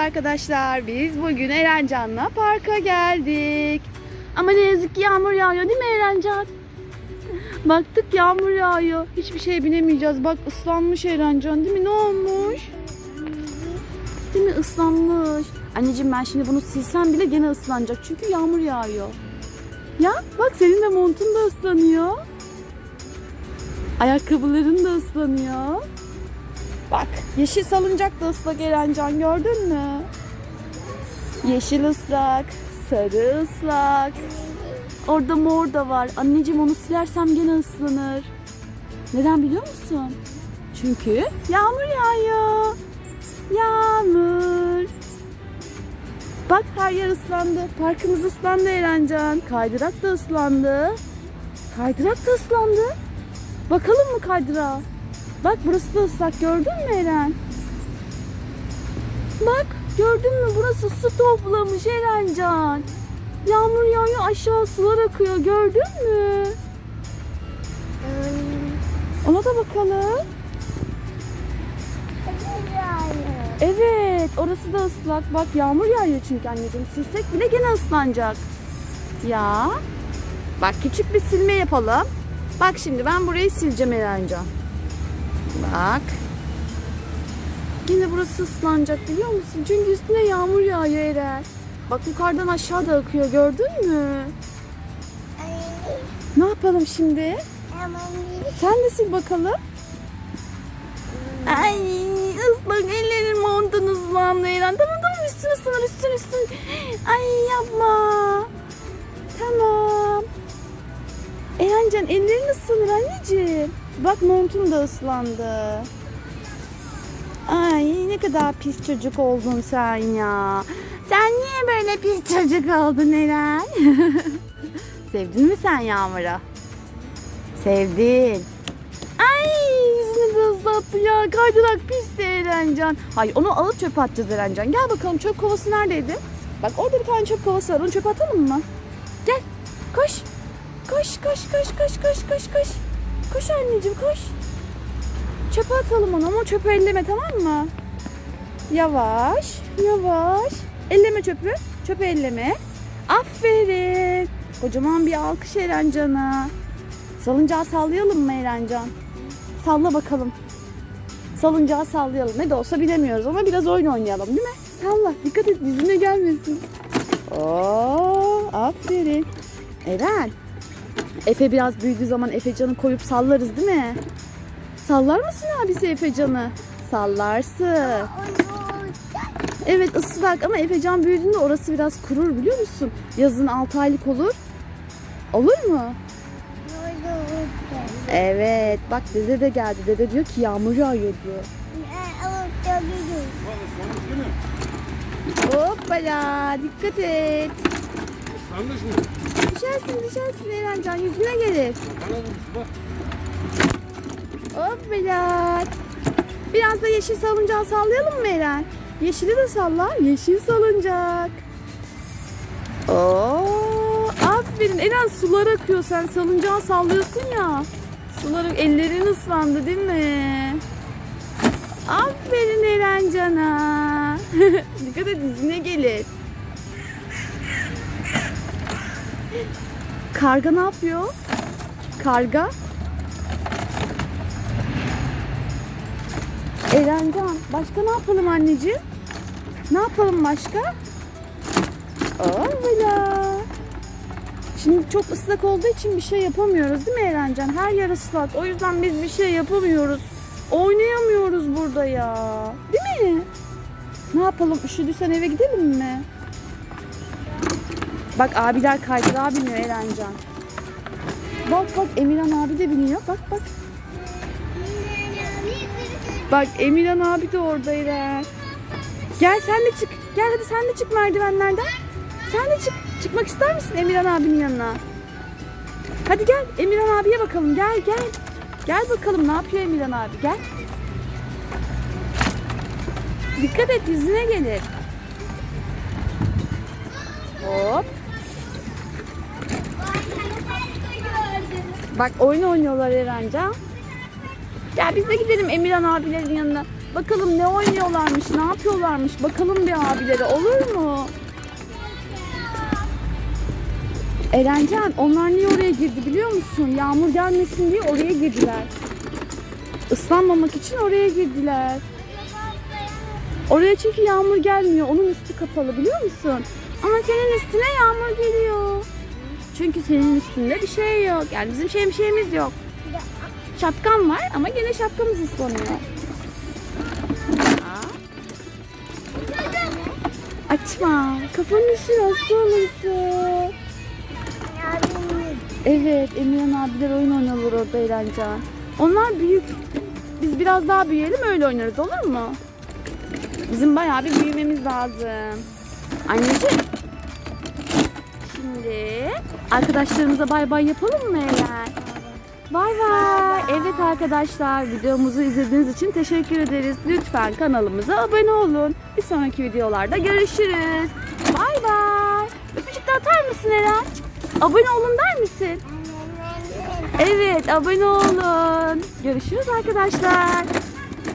arkadaşlar. Biz bugün Erencan'la parka geldik. Ama ne yazık ki yağmur yağıyor değil mi Erencan? Baktık yağmur yağıyor. Hiçbir şeye binemeyeceğiz. Bak ıslanmış Erencan değil mi? Ne olmuş? Değil mi? Islanmış. Anneciğim ben şimdi bunu silsem bile gene ıslanacak. Çünkü yağmur yağıyor. Ya bak senin de montun da ıslanıyor. Ayakkabıların da ıslanıyor. Bak yeşil salıncak da ıslak Erencan gördün mü? Yeşil ıslak, sarı ıslak. Orada mor da var. Anneciğim onu silersem gene ıslanır. Neden biliyor musun? Çünkü yağmur yağıyor. Yağmur. Bak her yer ıslandı. Parkımız ıslandı Erencan. Kaydırak da ıslandı. Kaydırak da ıslandı. Bakalım mı kaydırağa? Bak burası da ıslak gördün mü Eren? Bak gördün mü burası su toplamış Erencan. Yağmur yağıyor aşağı sular akıyor gördün mü? Ona da bakalım. Evet orası da ıslak. Bak yağmur yağıyor çünkü anneciğim. Silsek bile gene ıslanacak. Ya. Bak küçük bir silme yapalım. Bak şimdi ben burayı sileceğim Erencan. Bak. Yine burası ıslanacak biliyor musun? Çünkü üstüne yağmur yağıyor Eren. Bak yukarıdan aşağı da akıyor gördün mü? Ne yapalım şimdi? Sen de sil bakalım. Ay ıslak ellerin montun ıslandı Eren. Tamam tamam üstün ıslanır üstün üstün. Ay yapma. Tamam. Erencan ellerin ıslanır anneciğim. Bak montun da ıslandı. Ay ne kadar pis çocuk oldun sen ya. Sen niye böyle pis çocuk oldun Eren? Sevdin mi sen Yağmur'u? Sevdin. Ay yüzünü de ıslattı ya. Kaydırak pisti Erencan. Hayır onu alıp çöpe atacağız Erencan. Gel bakalım çöp kovası neredeydi? Bak orada bir tane çöp kovası var. Onu çöpe atalım mı? Gel. Koş. Koş koş koş koş koş koş koş. Koş anneciğim koş. Çöpe atalım onu ama çöpü elleme tamam mı? Yavaş yavaş. Elleme çöpü. Çöpü elleme. Aferin. Kocaman bir alkış Erencan'a. Salıncağı sallayalım mı Erencan? Salla bakalım. Salıncağı sallayalım. Ne de olsa bilemiyoruz ama biraz oyun oynayalım değil mi? Salla. Dikkat et dizine gelmesin. Oo, aferin. Eren. Efe biraz büyüdüğü zaman Efecan'ı koyup sallarız değil mi? Sallar mısın abisi Efecan'ı? Sallarsın. Evet ıslak ama Efecan büyüdüğünde orası biraz kurur biliyor musun? Yazın 6 aylık olur. Olur mu? Evet bak dede de geldi. Dede diyor ki yağmur yağıyor diyor. Hoppala dikkat et. Yanlış mı? Düşersin düşersin Erencan yüzüne gelir. Vurmuş bak. Hoppala. Biraz da yeşil salıncağı sallayalım mı Eren? Yeşili de salla. Yeşil salıncak. Oo, aferin. Eren sular akıyor. Sen salıncağı sallıyorsun ya. Sular ellerin ıslandı değil mi? Aferin Eren cana. Dikkat et dizine gelir. Karga ne yapıyor? Karga Erencan başka ne yapalım anneciğim? Ne yapalım başka? Ovala. Şimdi çok ıslak olduğu için bir şey yapamıyoruz değil mi Erencan? Her yer ıslak. O yüzden biz bir şey yapamıyoruz. Oynayamıyoruz burada ya. Değil mi? Ne yapalım? Üşüdüysen eve gidelim mi? Bak abiler kaydırağa biniyor Erencan. Bak bak Emirhan abi de biniyor. Bak bak. Bak Emirhan abi de orada Eren. Gel sen de çık. Gel hadi sen de çık merdivenlerden. Sen de çık. Çıkmak ister misin Emirhan abinin yanına? Hadi gel Emirhan abiye bakalım. Gel gel. Gel bakalım ne yapıyor Emirhan abi. Gel. Dikkat et yüzüne gelir. Hop. Bak oyun oynuyorlar Erencan. Gel biz de gidelim Emirhan abilerin yanına. Bakalım ne oynuyorlarmış, ne yapıyorlarmış. Bakalım bir abilere olur mu? Erencan onlar niye oraya girdi biliyor musun? Yağmur gelmesin diye oraya girdiler. Islanmamak için oraya girdiler. Oraya çünkü yağmur gelmiyor. Onun üstü kapalı biliyor musun? Ama senin üstüne yağmur geliyor. Çünkü senin üstünde bir şey yok. Yani bizim şey şeyimiz yok. Şapkan var ama gene şapkamız ıslanıyor. Açma. Kafanı üşür hasta olursun. Evet Emirhan abiler oyun oynuyorlar orada Erencan. Onlar büyük. Biz biraz daha büyüyelim öyle oynarız olur mu? Bizim bayağı bir büyümemiz lazım. Anneciğim. Şimdi arkadaşlarımıza bay bay yapalım mı Eren? Bay bay. Evet arkadaşlar videomuzu izlediğiniz için teşekkür ederiz. Lütfen kanalımıza abone olun. Bir sonraki videolarda görüşürüz. Bay bay. Öpücük de atar mısın Eren? Abone olun der misin? Evet abone olun. Görüşürüz arkadaşlar.